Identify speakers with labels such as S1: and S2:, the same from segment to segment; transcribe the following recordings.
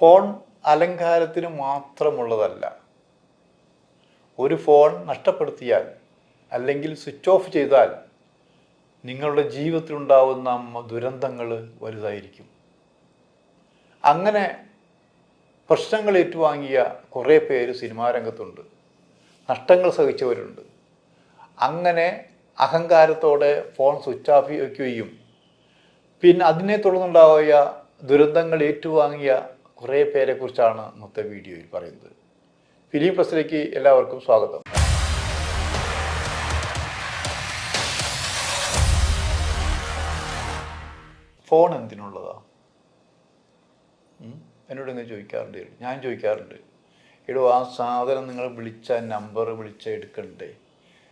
S1: Phone അലങ്കാരത്തിന് മാത്രമുള്ളതല്ല. ഒരു phone നഷ്ടപ്പെടുത്തിയാൽ അല്ലെങ്കിൽ switch off ചെയ്താൽ നിങ്ങളുടെ ജീവിതത്തിലുണ്ടാവുന്ന ദുരന്തങ്ങൾ വലുതായിരിക്കും. അങ്ങനെ പ്രശ്നങ്ങൾ ഏറ്റുവാങ്ങിയ കുറേ പേര് സിനിമാ രംഗത്തുണ്ട്. നഷ്ടങ്ങൾ സഹിച്ചവരുണ്ട്. അങ്ങനെ അഹങ്കാരത്തോടെ ഫോൺ സ്വിച്ച് ഓഫ് വയ്ക്കുകയും പിന്നെ അതിനെ തുടർന്നുണ്ടായ ദുരന്തങ്ങൾ ഏറ്റുവാങ്ങിയ കുറേ പേരെക്കുറിച്ചാണ് ഇന്നത്തെ വീഡിയോയിൽ പറയുന്നത്. ഫിലിം പ്രസിലേക്ക് എല്ലാവർക്കും സ്വാഗതം. ഫോൺ എന്തിനുള്ളതാ? എന്നോട് ഇങ്ങനെ ചോദിക്കാറുണ്ട് ഞാൻ ചോദിക്കാറുണ്ട്. എടോ ആ സാധനം നിങ്ങൾ വിളിച്ച നമ്പർ വിളിച്ച എടുക്കണ്ടേ?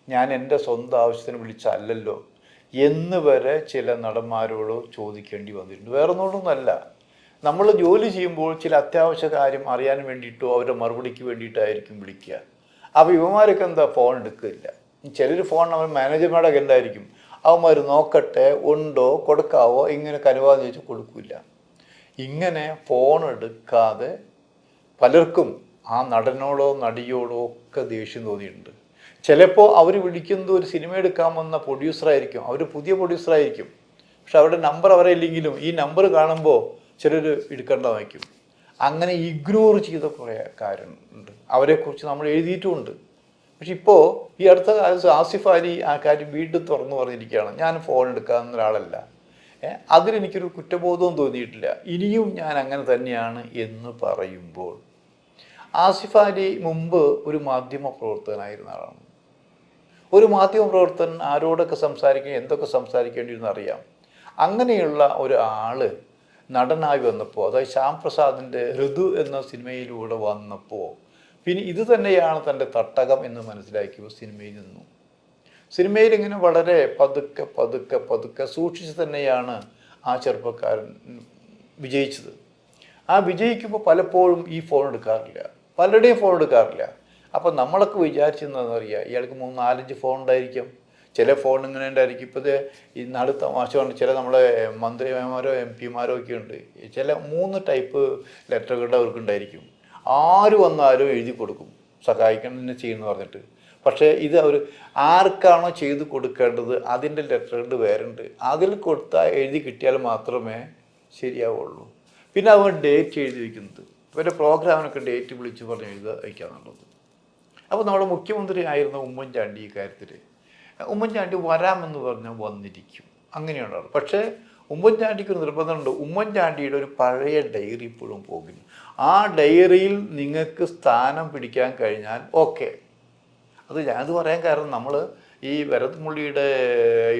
S1: ഞാൻ എന്റെ സ്വന്തം ആവശ്യത്തിന് വിളിച്ചല്ലല്ലോ. എന്ന് വരെ ചില നടന്മാരോട് ചോദിക്കേണ്ടി വന്നിട്ടുണ്ട്. വേറെ ഒന്നുകൊണ്ടൊന്നുമല്ല നമ്മൾ ജോലി ചെയ്യുമ്പോൾ ചില അത്യാവശ്യ കാര്യം അറിയാൻ വേണ്ടിയിട്ടോ അവരുടെ മറുപടിക്ക് വേണ്ടിയിട്ടായിരിക്കും വിളിക്കുക. അപ്പോൾ ഇവന്മാരൊക്കെ എന്താ ഫോൺ എടുക്കില്ല. ചിലർ ഫോൺ അവർ മാനേജർമാരുടെ കണ്ടായിരിക്കും അവന്മാർ നോക്കട്ടെ ഉണ്ടോ കൊടുക്കാവോ ഇങ്ങനെ കനുവാന്ന് ചോദിച്ചാൽ കൊടുക്കില്ല ഇങ്ങനെ ഫോൺ എടുക്കാതെ പലർക്കും ആ നടനോടോ നടിയോടോ ഒക്കെ ദേഷ്യം തോന്നിയിട്ടുണ്ട്. ചിലപ്പോൾ അവർ വിളിക്കുന്നത് ഒരു സിനിമ എടുക്കാൻ വന്ന പ്രൊഡ്യൂസറായിരിക്കും അവർ പുതിയ പ്രൊഡ്യൂസറായിരിക്കും പക്ഷെ അവരുടെ നമ്പർ അവരെ ഇല്ലെങ്കിലും ഈ നമ്പർ കാണുമ്പോൾ ചിലർ എടുക്കേണ്ടതായിരിക്കും അങ്ങനെ ഇഗ്നോർ ചെയ്ത കുറേ കാര്യമുണ്ട് അവരെക്കുറിച്ച് നമ്മൾ എഴുതിയിട്ടുമുണ്ട്. പക്ഷെ ഇപ്പോൾ ഈ അടുത്ത കാലത്ത് ആസിഫ് അലി ആ കാര്യം വീണ്ടും തുറന്നു പറഞ്ഞിരിക്കുകയാണ്. ഞാൻ ഫോൺ എടുക്കാവുന്ന ഒരാളല്ല. അതിലെനിക്കൊരു കുറ്റബോധവും തോന്നിയിട്ടില്ല. ഇനിയും ഞാൻ അങ്ങനെ തന്നെയാണ് എന്ന് പറയുമ്പോൾ ആസിഫ് അലി മുമ്പ് ഒരു മാധ്യമ പ്രവർത്തകനായിരുന്ന ആളാണ്. ഒരു മാധ്യമ പ്രവർത്തകൻ ആരോടൊക്കെ സംസാരിക്കണം എന്തൊക്കെ സംസാരിക്കേണ്ടിയെന്ന് അറിയാം അങ്ങനെയുള്ള ഒരു ആൾ നടനായി വന്നപ്പോൾ അതായത് ശ്യാം പ്രസാദിന്റെ ഋതു എന്ന സിനിമയിലൂടെ വന്നപ്പോൾ പിന്നെ ഇത് തന്നെയാണ് തന്റെ തട്ടകം എന്ന് മനസ്സിലാക്കിയപ്പോൾ സിനിമയിൽ നിന്നു. സിനിമയിൽ ഇങ്ങനെ വളരെ പതുക്കെ പതുക്കെ പതുക്കെ സൂക്ഷിച്ച് തന്നെയാണ് ആ ചെറുപ്പക്കാരൻ വിജയിച്ചത്. ആ വിജയിക്കുമ്പോൾ പലപ്പോഴും ഈ ഫോൺ എടുക്കാറില്ല. പലരുടെയും ഫോൺ എടുക്കാറില്ല. അപ്പം നമ്മളൊക്കെ വിചാരിച്ചെന്നറിയാം ഇയാൾക്ക് മൂന്ന് നാലഞ്ച് ഫോൺ ഉണ്ടായിരിക്കും. ചില ഫോൺ ഇങ്ങനെ ഉണ്ടായിരിക്കും. ഇപ്പോൾ ഇത് ഈ നാട് തമാശ ചില നമ്മളെ മന്ത്രിമാരോ എം പിമാരോ ഒക്കെ ഉണ്ട്. ചില മൂന്ന് ടൈപ്പ് ലെറ്ററുകളുടെ അവർക്ക് ഉണ്ടായിരിക്കും. ആര് വന്നാലും എഴുതി കൊടുക്കും. സഹായിക്കണം തന്നെ ചെയ്യുമെന്ന് പറഞ്ഞിട്ട്. പക്ഷേ ഇത് അവർ ആർക്കാണോ ചെയ്തു കൊടുക്കേണ്ടത് അതിന്റെ ലെറ്ററുകൾ വേറുണ്ട് അതിൽ കൊടുത്താൽ എഴുതി കിട്ടിയാൽ മാത്രമേ ശരിയാവുള്ളൂ. പിന്നെ അവർ ഡേറ്റ് എഴുതി വയ്ക്കുന്നത് ഇവരുടെ പ്രോഗ്രാമിനൊക്കെ ഡേറ്റ് വിളിച്ച് പറഞ്ഞ് എഴുതാ വയ്ക്കാന്നുള്ളത് അപ്പോൾ നമ്മുടെ മുഖ്യമന്ത്രി ആയിരുന്ന ഉമ്മൻചാണ്ടി ഈ കാര്യത്തിൽ ഉമ്മൻചാണ്ടി വരാമെന്ന് പറഞ്ഞാൽ വന്നിരിക്കും. അങ്ങനെയുള്ള പക്ഷേ ഉമ്മൻചാണ്ടിക്ക് ഒരു നിർബന്ധമുണ്ട്. ഉമ്മൻചാണ്ടിയുടെ ഒരു പഴയ ഡയറി ഇപ്പോഴും പോകുന്നു. ആ ഡയറിയിൽ നിങ്ങൾക്ക് സ്ഥാനം പിടിക്കാൻ കഴിഞ്ഞാൽ ഓക്കെ. അത് ഞാനത് പറയാൻ കാരണം നമ്മൾ ഈ വരത്മുള്ളിയുടെ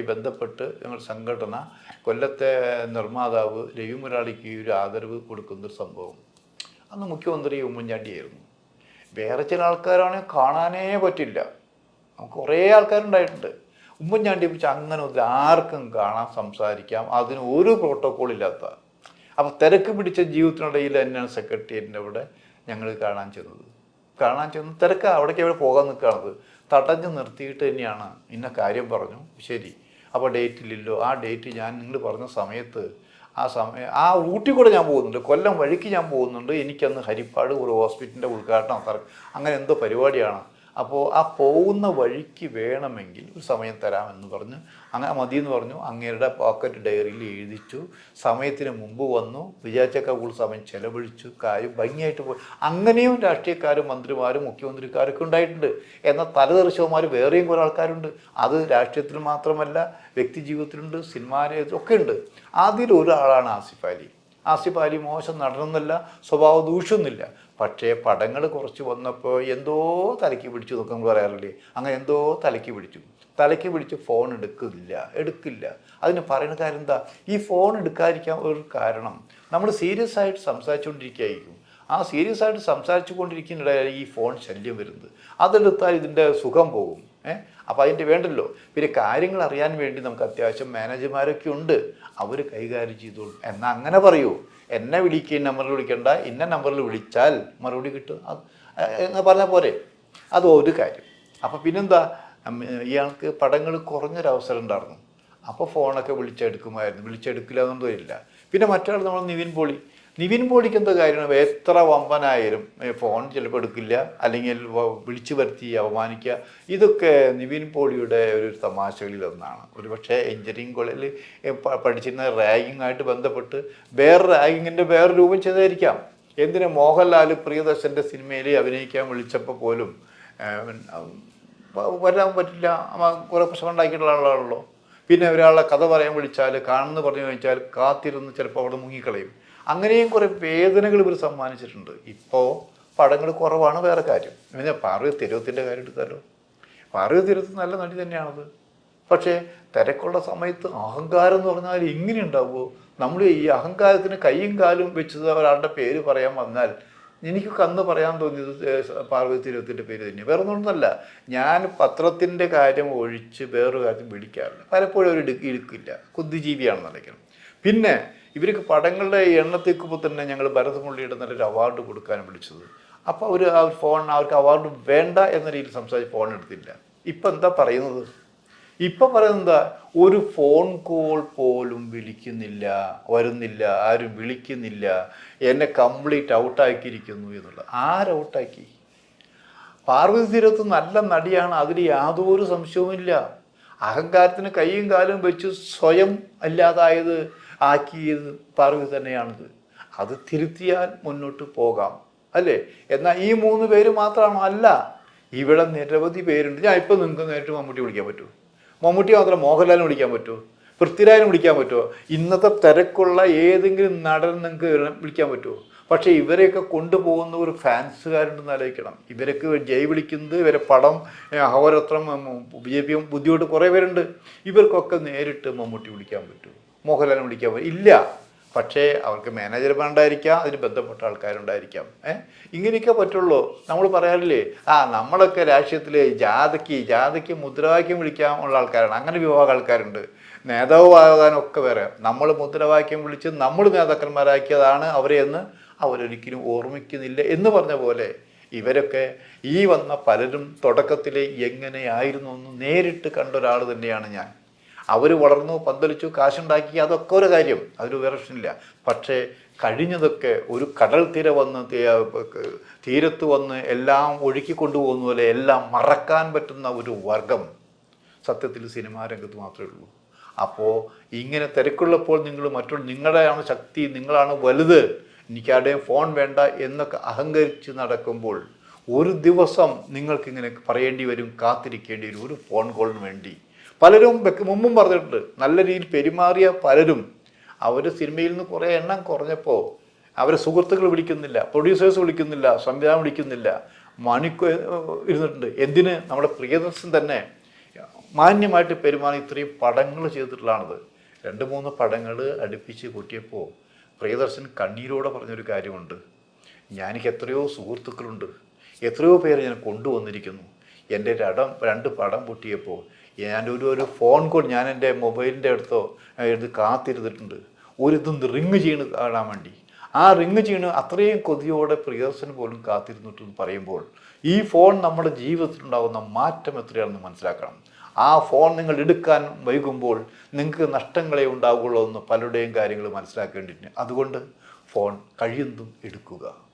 S1: ബന്ധപ്പെട്ട് ഞങ്ങൾ സംഘടന കൊല്ലത്തെ നിർമ്മാതാവ് രവി മുരാളിക്ക് ഒരു ആദരവ് കൊടുക്കുന്ന ഒരു സംഭവം. അന്ന് മുഖ്യമന്ത്രി ഉമ്മൻചാണ്ടിയായിരുന്നു. വേറെ ചില ആൾക്കാരാണെങ്കിൽ കാണാനേ പറ്റില്ല. നമുക്ക് കുറേ ആൾക്കാരുണ്ടായിട്ടുണ്ട്. ഉമ്മൻചാണ്ടിയെ കുറിച്ച് അങ്ങനെ ഒരു ആർക്കും കാണാം സംസാരിക്കാം. അതിന് ഒരു പ്രോട്ടോക്കോൾ ഇല്ലാത്ത. അപ്പോൾ തിരക്ക് പിടിച്ച ജീവിതത്തിനിടയിൽ തന്നെയാണ് സെക്രട്ടേറിയറ്റിന്റെ അവിടെ ഞങ്ങൾ കാണാൻ ചെന്നത്. കാണാൻ ചെന്ന് തിരക്ക് അവിടേക്ക് എവിടെ പോകാൻ നിൽക്കുകയാണത് തടഞ്ഞ് നിർത്തിയിട്ട് തന്നെയാണ് ഇന്ന കാര്യം പറഞ്ഞു. ശരി. അപ്പോൾ ഡേറ്റില്ലല്ലോ ആ ഡേറ്റ് ഞാൻ നിങ്ങൾ പറഞ്ഞ സമയത്ത് ആ സമയം ആ ഊട്ടി കൂടെ ഞാൻ പോകുന്നുണ്ട്. കൊല്ലം വഴിക്ക് ഞാൻ പോകുന്നുണ്ട്. എനിക്കന്ന് ഹരിപ്പാട് ഒരു ഹോസ്പിറ്റലിന്റെ ഉദ്ഘാടനം അങ്ങനെ എന്തോ പരിപാടിയാണ്. അപ്പോൾ ആ പോകുന്ന വഴിക്ക് വേണമെങ്കിൽ ഒരു സമയം തരാമെന്ന് പറഞ്ഞ്. അങ്ങനെ മതി എന്ന് പറഞ്ഞു. അങ്ങേരുടെ പോക്കറ്റ് ഡയറിയിൽ എഴുതിച്ചു. സമയത്തിന് മുമ്പ് വന്നു. വിചാരിച്ചൊക്കെ കൂടുതൽ സമയം ചെലവഴിച്ചു. കാര്യം ഭംഗിയായിട്ട് പോയി. അങ്ങനെയും രാഷ്ട്രീയക്കാരും മന്ത്രിമാരും മുഖ്യമന്ത്രിക്കാരൊക്കെ ഉണ്ടായിട്ടുണ്ട്. എന്നാൽ തലതെറിച്ചവന്മാർ വേറെയും കുറേ ആൾക്കാരുണ്ട്. അത് രാഷ്ട്രീയത്തിൽ മാത്രമല്ല വ്യക്തി ജീവിതത്തിലുണ്ട് സിനിമാലയത്തിലൊക്കെ ഉണ്ട്. അതിലൊരാളാണ് ആസിഫ് അലി. ആസിഫ് അലി മോശം നടനെന്നല്ല സ്വഭാവ ദൂഷ്യമൊന്നുമില്ല പക്ഷേ പടങ്ങൾ കുറച്ച് വന്നപ്പോൾ എന്തോ തലയ്ക്ക് പിടിച്ചു എന്നൊക്കെ നമ്മൾ പറയാറില്ലേ അങ്ങനെ എന്തോ തലയ്ക്ക് പിടിച്ചു. തലയ്ക്ക് പിടിച്ച് ഫോൺ എടുക്കില്ല എടുക്കില്ല. അതിന് പറയുന്ന കാര്യം എന്താ? ഈ ഫോൺ എടുക്കാതിരിക്കാൻ ഒരു കാരണം. നമ്മൾ സീരിയസ് ആയിട്ട് സംസാരിച്ചുകൊണ്ടിരിക്കുകയായിരിക്കും. ആ സീരിയസ് ആയിട്ട് സംസാരിച്ചു കൊണ്ടിരിക്കുന്നിടയിൽ ഈ ഫോൺ ശല്യം വരുന്നത്. അതെടുത്താൽ ഇതിന്റെ സുഖം പോകും. ഏഹ് അപ്പോൾ അതിന്റെ വേണ്ടല്ലോ. പിന്നെ കാര്യങ്ങൾ അറിയാൻ വേണ്ടി നമുക്ക് അത്യാവശ്യം മാനേജർമാരൊക്കെ ഉണ്ട്. അവർ കൈകാര്യം ചെയ്തോളും. എന്നാൽ അങ്ങനെ പറയൂ. എന്നെ വിളിക്കുക നമ്പറിൽ വിളിക്കേണ്ട ഇന്ന നമ്പറിൽ വിളിച്ചാൽ മറുപടി കിട്ടും. അത് എന്ന് പറഞ്ഞാൽ പോരെ? അത് ഒരു കാര്യം. അപ്പോൾ പിന്നെന്താ? ഇയാൾക്ക് പടങ്ങൾ കുറഞ്ഞൊരവസരം ഉണ്ടായിരുന്നു. അപ്പോൾ ഫോണൊക്കെ വിളിച്ചെടുക്കുമായിരുന്നു. വിളിച്ചെടുക്കില്ല എന്നൊന്നും ഇല്ല. പിന്നെ മറ്റൊരാൾ നമ്മൾ നിവിൻ പോളി. നിവിൻ പോളിക്ക് എന്താ എത്ര വമ്പനായാലും ഫോൺ ചിലപ്പോൾ എടുക്കില്ല അല്ലെങ്കിൽ വിളിച്ചു വരുത്തി അവമാനിക്കുക ഇതൊക്കെ നിവിൻ പോളിയുടെ ഒരു തമാശകളിൽ ഒന്നാണ്. ഒരു പക്ഷേ എഞ്ചിനീയറിംഗ് കോളേജിൽ പഠിച്ചിരുന്ന റാഗിങ് ആയിട്ട് ബന്ധപ്പെട്ട് വേറെ റാഗിങ്ങിന്റെ വേറെ രൂപം ചെയ്തായിരിക്കാം. എന്തിന് മോഹൻലാൽ പ്രിയദർശന്റെ സിനിമയിൽ അഭിനയിക്കാൻ വിളിച്ചപ്പോൾ പോലും വരാൻ പറ്റില്ല. കുറേ പ്രശ്നം ഉണ്ടാക്കിയിട്ടുള്ള ആളാണല്ലോ. പിന്നെ ഒരാളെ കഥ പറയാൻ വിളിച്ചാൽ കാണുന്നു പറഞ്ഞു ചോദിച്ചാൽ കാത്തിരുന്ന് ചിലപ്പോൾ അവിടെ മുങ്ങിക്കളയും. അങ്ങനെയും കുറേ വേദനകൾ ഇവർ സമ്മാനിച്ചിട്ടുണ്ട്. ഇപ്പോൾ പടങ്ങൾ കുറവാണ് വേറെ കാര്യം. പിന്നെ പാർവതി തിരുവത്തിന്റെ കാര്യം എടുത്താലോ? പാർവതി തിരുവത്ത് നല്ല നടി തന്നെയാണത്. പക്ഷേ തിരക്കുള്ള സമയത്ത് അഹങ്കാരം എന്ന് പറഞ്ഞാൽ ഇങ്ങനെ ഉണ്ടാവുമോ? നമ്മൾ ഈ അഹങ്കാരത്തിന് കൈയും കാലും വെച്ചത് ഒരാളുടെ പേര് പറയാൻ വന്നാൽ എനിക്ക് കന്ന് പറയാൻ തോന്നിയത് പാർവതി തിരുവത്തിന്റെ പേര് തന്നെ. വേറെ ഒന്നുമല്ല ഞാൻ പത്രത്തിന്റെ കാര്യം ഒഴിച്ച് വേറൊരു കാര്യം വിളിക്കാറില്ല പലപ്പോഴും അവർ എടുക്ക എടുക്കില്ല ബുദ്ധിജീവിയാണെന്ന് നിனைക്കണം പിന്നെ ഇവർക്ക് പടങ്ങളുടെ എണ്ണത്തേക്കുമ്പോൾ തന്നെ ഞങ്ങൾ ഭരതമുള്ളിയുടെ നല്ലൊരു അവാർഡ് കൊടുക്കാൻ വിളിച്ചത്. അപ്പോൾ അവർ ആ ഫോൺ അവർക്ക് അവാർഡ് വേണ്ട എന്ന രീതിയിൽ സംസാരിച്ച് ഫോൺ എടുത്തില്ല. ഇപ്പം എന്താ പറയുന്നത്? ഇപ്പം പറയുന്നത് ഒരു ഫോൺ കോൾ പോലും വിളിക്കുന്നില്ല വരുന്നില്ല ആരും വിളിക്കുന്നില്ല. എന്നെ കംപ്ലീറ്റ് ഔട്ടാക്കിയിരിക്കുന്നു എന്നുള്ളത്. ആരൗട്ടാക്കി പാർവതി തീരത്ത് നല്ല നടിയാണ് അതിൽ യാതൊരു സംശയവുമില്ല. അഹങ്കാരത്തിന് കൈയും കാലും വെച്ച് സ്വയം അല്ലാതായത് ആക്കിയത് പാർവതി തന്നെയാണിത്. അത് തിരുത്തിയാൽ മുന്നോട്ട് പോകാം. അല്ലേ? എന്നാൽ ഈ മൂന്ന് പേര് മാത്രമാണോ? അല്ല. ഇവിടെ നിരവധി പേരുണ്ട്. ഞാൻ ഇപ്പം നിങ്ങൾക്ക് നേരിട്ട് മമ്മൂട്ടി വിളിക്കാൻ പറ്റുമോ? മമ്മൂട്ടി മാത്രം മോഹൻലാലിനെ വിളിക്കാൻ പറ്റുമോ? പൃഥ്വിരാജിനെ വിളിക്കാൻ പറ്റുമോ? ഇന്നത്തെ തിരക്കുള്ള ഏതെങ്കിലും നടൻ നിങ്ങൾക്ക് വിളിക്കാൻ പറ്റുമോ? പക്ഷേ ഇവരെയൊക്കെ കൊണ്ടുപോകുന്ന ഒരു ഫാൻസുകാരുണ്ടെന്ന് ആലോചിക്കണം. ഇവരൊക്കെ ജയ് വിളിക്കുന്നത് ഇവരെ പടം ഏഹ്, അഹോരത്രം ബി ജെ പി ബുദ്ധിമുട്ട് കുറേ പേരുണ്ട്. ഇവർക്കൊക്കെ നേരിട്ട് മമ്മൂട്ടി വിളിക്കാൻ പറ്റുമോ? മോഹൻലാലിനെ വിളിക്കാൻ പറ്റും ഇല്ല. പക്ഷേ അവർക്ക് മാനേജർമാരുണ്ടായിരിക്കാം അതിന് ബന്ധപ്പെട്ട ആൾക്കാരുണ്ടായിരിക്കാം. ഏഹ് ഇങ്ങനെയൊക്കെ പറ്റുള്ളൂ. നമ്മൾ പറയാറില്ലേ? ആ നമ്മളൊക്കെ രാഷ്ട്രീയത്തിൽ ജാഥയ്ക്ക് ജാഥയ്ക്ക് മുദ്രാവാക്യം വിളിക്കാൻ ഉള്ള ആൾക്കാരാണ്. അങ്ങനെ വിവാഹ ആൾക്കാരുണ്ട്. നേതാവ് ആകാനൊക്കെ വേറെ. നമ്മൾ മുദ്രാവാക്യം വിളിച്ച് നമ്മൾ നേതാക്കന്മാരാക്കിയതാണ് അവരെ എന്ന് അവരൊരിക്കലും ഓർമ്മിക്കുന്നില്ല എന്ന് പറഞ്ഞ പോലെ ഇവരൊക്കെ ഈ വന്ന പലരും തുടക്കത്തിൽ എങ്ങനെയായിരുന്നു എന്ന് നേരിട്ട് കണ്ട ഒരാൾ തന്നെയാണ് ഞാൻ. അവർ വളർന്നു പന്തലിച്ചു കാശുണ്ടാക്കി അതൊക്കെ ഒരു കാര്യം. അതൊരു വേറെ പ്രശ്നമില്ല. പക്ഷേ കഴിഞ്ഞതൊക്കെ ഒരു കടൽ തീര വന്ന് തീരത്ത് വന്ന് എല്ലാം ഒഴുക്കി കൊണ്ടുപോകുന്ന പോലെ എല്ലാം മറക്കാൻ പറ്റുന്ന ഒരു വർഗം സത്യത്തിൽ സിനിമാ രംഗത്ത് മാത്രമേ ഉള്ളൂ. അപ്പോൾ ഇങ്ങനെ തിരക്കുള്ളപ്പോൾ നിങ്ങൾ മറ്റുള്ള നിങ്ങളുടെയാണ് ശക്തി നിങ്ങളാണ് വലുത് എനിക്കാരുടെയും ഫോൺ വേണ്ട എന്നൊക്കെ അഹങ്കരിച്ച് നടക്കുമ്പോൾ ഒരു ദിവസം നിങ്ങൾക്കിങ്ങനെ പറയേണ്ടി വരും കാത്തിരിക്കേണ്ടി വരും ഒരു ഫോൺ കോളിന് വേണ്ടി. പലരും മുമ്പും പറഞ്ഞിട്ടുണ്ട്. നല്ല രീതിയിൽ പെരുമാറിയ പലരും അവർ സിനിമയിൽ നിന്ന് കുറേ എണ്ണം കുറഞ്ഞപ്പോൾ അവരെ സുഹൃത്തുക്കൾ വിളിക്കുന്നില്ല പ്രൊഡ്യൂസേഴ്സ് വിളിക്കുന്നില്ല സംവിധാനം വിളിക്കുന്നില്ല. മണിക്കു ഇരുന്നിട്ടുണ്ട്. എന്തിന്? നമ്മുടെ പ്രിയദർശൻ തന്നെ മാന്യമായിട്ട് പെരുമാറി ഇത്രയും പടങ്ങൾ ചെയ്തിട്ടുള്ളതാണത്. രണ്ട് മൂന്ന് പടങ്ങൾ അടുപ്പിച്ച് കൂട്ടിയപ്പോൾ പ്രിയദർശൻ കണ്ണീരോടെ പറഞ്ഞൊരു കാര്യമുണ്ട്. ഞാനിക്ക് എത്രയോ സുഹൃത്തുക്കളുണ്ട്. എത്രയോ പേര് ഞാൻ കൊണ്ടുവന്നിരിക്കുന്നു. എന്റെ രണ്ട് പടം പൊട്ടിയപ്പോൾ ഞാനൊരു ഒരു ഒരു ഫോൺ കോൾ ഞാൻ എന്റെ മൊബൈലിന്റെ അടുത്തോ എടുത്ത് കാത്തിരുന്നിട്ടുണ്ട്. ഒരു ഇതൊന്ന് റിങ് ചെയ്യണ് കാണാൻ വേണ്ടി. ആ റിങ് ചെയ്യണ് അത്രയും കൊതിയോടെ പ്രിയദർശൻ പോലും കാത്തിരുന്നിട്ട് പറയുമ്പോൾ ഈ ഫോൺ നമ്മുടെ ജീവിതത്തിലുണ്ടാകുന്ന മാറ്റം എത്രയാണെന്ന് മനസ്സിലാക്കണം. ആ ഫോൺ നിങ്ങൾ എടുക്കാൻ വൈകുമ്പോൾ നിങ്ങൾക്ക് നഷ്ടങ്ങളെ ഉണ്ടാകുള്ളൂ എന്ന് പലരുടെയും കാര്യങ്ങൾ മനസ്സിലാക്കേണ്ടിട്ടുണ്ട് അതുകൊണ്ട് ഫോൺ കഴിയുന്നതും എടുക്കുക.